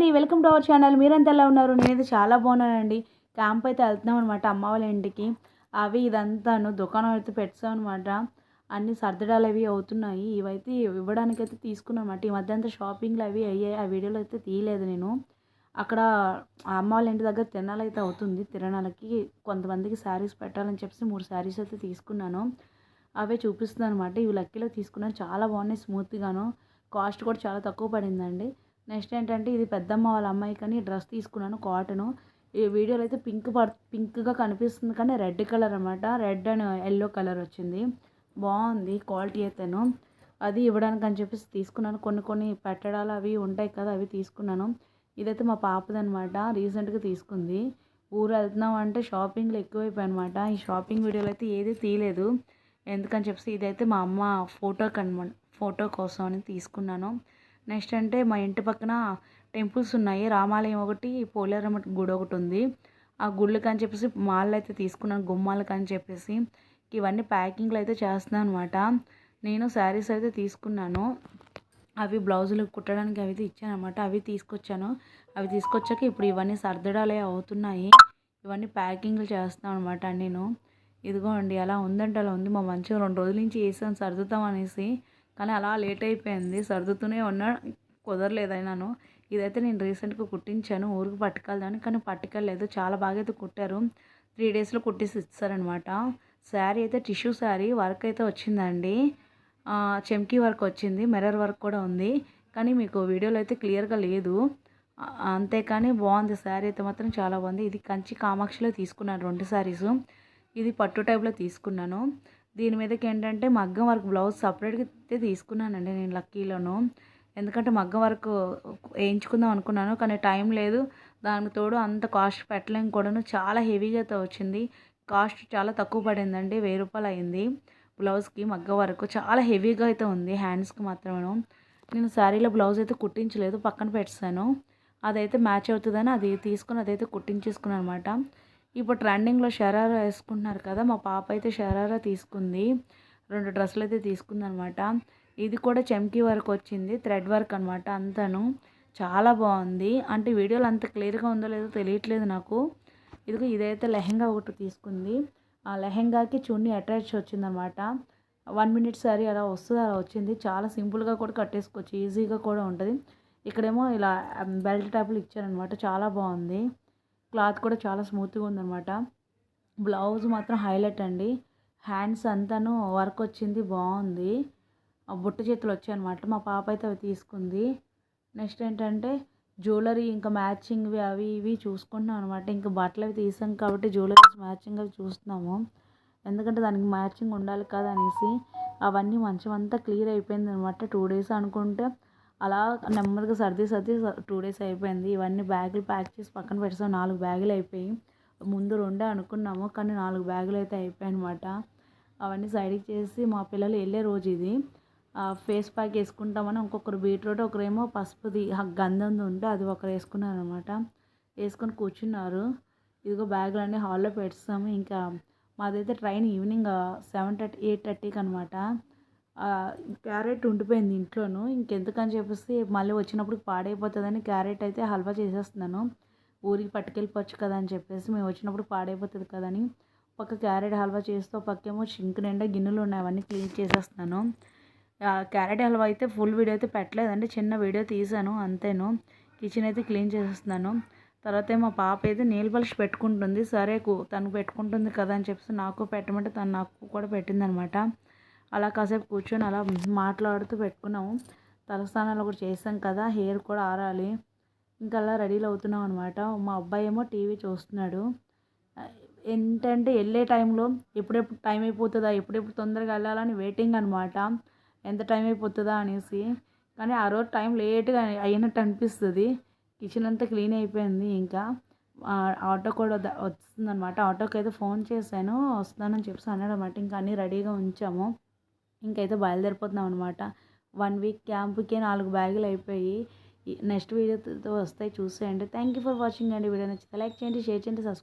అండి welcome to our channel. మీరంతా ఎలా ఉన్నారు? నేనైతే చాలా బాగున్నానండి. క్యాంప్ అయితే వెళ్తున్నాం అనమాట అమ్మ వాళ్ళ ఇంటికి. అవి ఇదంతాను దుకాణం అయితే పెట్టాం అనమాట అన్ని సర్దడాలు అవి అవుతున్నాయి. ఇవైతే ఇవ్వడానికి అయితే తీసుకున్నాను ఈ మధ్య అంతా షాపింగ్లు అవి అయ్యాయి. ఆ వీడియోలో అయితే తీయలేదు నేను. అక్కడ అమ్మ వాళ్ళ ఇంటి దగ్గర తినాలైతే అవుతుంది. తిరణాలకి కొంతమందికి శారీస్ పెట్టాలని చెప్పి మూడు శారీస్ అయితే తీసుకున్నాను. అవే చూపిస్తుంది అనమాట ఇవి లక్కీలో తీసుకున్నాను. చాలా బాగున్నాయి స్మూత్గాను. కాస్ట్ కూడా చాలా తక్కువ పడిందండి. నెక్స్ట్ ఏంటంటే ఇది పెద్దమ్మ వాళ్ళ అమ్మాయి కానీ డ్రెస్ తీసుకున్నాను కాటను. ఈ వీడియోలో అయితే పింక్ పడు పింక్గా కనిపిస్తుంది కానీ రెడ్ కలర్ అనమాట రెడ్ అండ్ ఎల్లో కలర్ వచ్చింది. బాగుంది క్వాలిటీ అయితేను. అది ఇవ్వడానికి అని చెప్పేసి తీసుకున్నాను. కొన్ని కొన్ని పెట్టడాలు అవి ఉంటాయి కదా అవి తీసుకున్నాను. ఇదైతే మా పాపదనమాట రీసెంట్గా తీసుకుంది. ఊరు వెళ్తున్నాం అంటే షాపింగ్లు ఎక్కువైపోయాయి అనమాట ఈ షాపింగ్ వీడియోలో అయితే ఏది తీయలేదు. ఎందుకని చెప్పేసి ఇదైతే మా అమ్మ ఫోటోకి అనమాట ఫోటో కోసం అని తీసుకున్నాను. నెక్స్ట్ అంటే మా ఇంటి పక్కన టెంపుల్స్ ఉన్నాయి. రామాలయం ఒకటి పోలేరమ్మ గుడి ఒకటి ఉంది. ఆ గుళ్ళకి అని చెప్పేసి మాల్ అయితే తీసుకున్నాను గుమ్మాలకు అని చెప్పేసి. ఇవన్నీ ప్యాకింగ్లు అయితే చేస్తున్నాను అనమాట నేను శారీస్ అయితే తీసుకున్నాను. అవి బ్లౌజులు కుట్టడానికి అవి అయితే ఇచ్చాను అనమాట అవి తీసుకొచ్చాను. అవి తీసుకొచ్చాక ఇప్పుడు ఇవన్నీ సర్దడాలే అవుతున్నాయి. ఇవన్నీ ప్యాకింగ్లు చేస్తున్నాను అనమాట నేను. ఇదిగో అండి అలా ఉందంటే అలా ఉంది. మా మంచిగా రెండు రోజుల నుంచి వేసాను సర్దుతాం అనేసి. కానీ అలా లేట్ అయిపోయింది. సర్దుతూనే ఉన్నా. కుదరలేదైనాను. ఇదైతే నేను రీసెంట్గా కుట్టించాను. ఊరికి పట్టుకెళ్దాను కానీ పట్టుకెళ్ళలేదు. చాలా బాగా అయితే కుట్టారు. త్రీ డేస్లో కుట్టేసి ఇస్తారనమాట శారీ అయితే టిష్యూ శారీ వర్క్ అయితే వచ్చిందండి. చెమ్కీ వర్క్ వచ్చింది. మిర్రర్ వర్క్ కూడా ఉంది. కానీ మీకు వీడియోలో అయితే క్లియర్గా లేదు. అంతేకాని బాగుంది. శారీ అయితే మాత్రం చాలా బాగుంది. ఇది కంచి కామాక్షిలో తీసుకున్నాను. రెండు శారీసు. ఇది పట్టు టైప్లో తీసుకున్నాను. దీని మీదకి ఏంటంటే మగ్గం వర్క్ బ్లౌజ్ సపరేట్గా అయితే తీసుకున్నానండి నేను లక్కీలోను. ఎందుకంటే మగ్గం వర్క్ వేయించుకుందాం అనుకున్నాను కానీ టైం లేదు. దానికి తోడు అంత కాస్ట్ పెట్టలేం కూడాను. చాలా హెవీగా అయితే వచ్చింది. కాస్ట్ చాలా తక్కువ పడిందండి. వెయ్యి రూపాయలు అయింది బ్లౌజ్కి మగ్గ వరకు. చాలా హెవీగా అయితే ఉంది హ్యాండ్స్కి మాత్రమే నేను శారీలో బ్లౌజ్ అయితే కుట్టించలేదు పక్కన పెట్టాను. అదైతే మ్యాచ్ అవుతుందని అది తీసుకుని అదైతే కుట్టించేసుకున్నాను అనమాట ఇప్పుడు ట్రెండింగ్లో షరారా వేసుకుంటున్నారు కదా మా పాప అయితే షరారా తీసుకుంది. రెండు డ్రెస్సులు అయితే తీసుకుంది అనమాట ఇది కూడా చెంకీ వర్క్ వచ్చింది థ్రెడ్ వర్క్ అనమాట అంతను. చాలా బాగుంది. అంటే వీడియోలు అంత క్లియర్గా ఉందో లేదో తెలియట్లేదు నాకు. ఇదిగో ఇదైతే లెహెంగా ఒకటి తీసుకుంది. ఆ లెహెంగాకి చున్నీ అటాచ్ వచ్చిందనమాట. వన్ మినిట్ సారీ అలా వస్తుంది అలా వచ్చింది. చాలా సింపుల్గా కూడా కట్టేసుకోవచ్చు. ఈజీగా కూడా ఉంటుంది. ఇక్కడేమో ఇలా బెల్ట్ టైపులు ఇచ్చారనమాట. చాలా బాగుంది. క్లాత్ కూడా చాలా స్మూత్గా ఉందన్నమాట. బ్లౌజ్ మాత్రం హైలైట్ అండి. హ్యాండ్స్ అంతాను వర్క్ వచ్చింది బాగుంది బుట్ట చేతులు వచ్చాయన్నమాట. మా పాప అయితే అవి తీసుకుంది. నెక్స్ట్ ఏంటంటే జ్యువెలరీ ఇంకా మ్యాచింగ్వి అవి ఇవి చూసుకుంటున్నాం అనమాట ఇంకా బట్టలు అవి తీసాం కాబట్టి జ్యువెలరీస్ మ్యాచింగ్ అవి చూస్తున్నాము. ఎందుకంటే దానికి మ్యాచింగ్ ఉండాలి కదా అనేసి అవన్నీ మంచం అంతా క్లియర్ అయిపోయింది అనమాట టూ డేస్ అనుకుంటే అలా నెమ్మదిగా సర్ది సర్ది టూ డేస్ అయిపోయింది. ఇవన్నీ బ్యాగులు ప్యాక్ చేసి పక్కన పెట్టేసాం. నాలుగు బ్యాగులు అయిపోయి. ముందు రెండే అనుకున్నాము కానీ నాలుగు బ్యాగులు అయితే అయిపోయాయి అనమాట అవన్నీ సైడ్కి చేసి మా పిల్లలు వెళ్ళే రోజు ఇది. ఫేస్ ప్యాక్ వేసుకుంటామని ఇంకొకరు బీట్రూట్ ఒకరేమో పసుపుది గంధంది ఉంటే అది ఒకరు వేసుకున్నారు అనమాట వేసుకొని కూర్చున్నారు. ఇదిగో బ్యాగులు అన్నీ హాల్లో పెడతాము ఇంకా మాదైతే train evening seven thirty eight థర్టీకి అనమాట క్యారెట్ ఉండిపోయింది ఇంట్లోను. ఇంకెందుకని చెప్పేసి మళ్ళీ వచ్చినప్పుడు పాడైపోతుందని క్యారెట్ అయితే హల్వా చేసేస్తున్నాను. ఊరికి పట్టుకెళ్ళిపోవచ్చు కదా అని చెప్పేసి మేము వచ్చినప్పుడు పాడైపోతుంది కదని పక్క క్యారెట్ హల్వా చేస్తూ పక్కేమో సింక్ నిండా గిన్నెలు ఉన్నాయి అవన్నీ క్లీన్ చేసేస్తున్నాను. క్యారెట్ హల్వా అయితే ఫుల్ వీడియో అయితే పెట్టలేదండి చిన్న వీడియో తీసాను అంతేను. కిచెన్ అయితే క్లీన్ చేసేస్తున్నాను. తర్వాత మా పాప అయితే నెయిల్ పాలిష్ పెట్టుకుంటుంది సరే తను పెట్టుకుంటుంది కదా అని చెప్పేసి నాకు పెట్టమంటే తను నాకు కూడా పెట్టిందనమాట. అలా కాసేపు కూర్చొని అలా మాట్లాడుతూ పెట్టుకున్నాము. తలస్నానాలు కూడా చేసాం కదా హెయిర్ కూడా ఆరాలి. ఇంకా అలా రెడీలు అవుతున్నాం అనమాట మా అబ్బాయి ఏమో టీవీ చూస్తున్నాడు. ఏంటంటే వెళ్ళే టైంలో ఎప్పుడెప్పుడు టైం అయిపోతుందా ఎప్పుడెప్పుడు తొందరగా వెళ్ళాలని వెయిటింగ్ అనమాట ఎంత టైం అయిపోతుందా అనేసి. కానీ ఆ రోజు టైం లేట్గా అయినట్టు అనిపిస్తుంది. కిచెన్ అంతా క్లీన్ అయిపోయింది ఇంకా. ఆటో కూడా వస్తుందన్నమాట. ఆటోకి అయితే ఫోన్ చేశాను వస్తానని చెప్పేసి అన్నాడు అనమాట ఇంకా అన్నీ రెడీగా ఉంచాము. ఇంకైతే బయలుదేరిపోతున్నాం అనమాట వన్ వీక్ క్యాంప్కి నాలుగు బ్యాగులు అయిపోయి నెక్స్ట్ వీడియోతో వస్తాయి చూసేయండి. థ్యాంక్ యూ ఫర్ వాచింగ్ అండి. వీడియో నచ్చితే లైక్ చేయండి షేర్ చేయండి సబ్స్క్రైబ్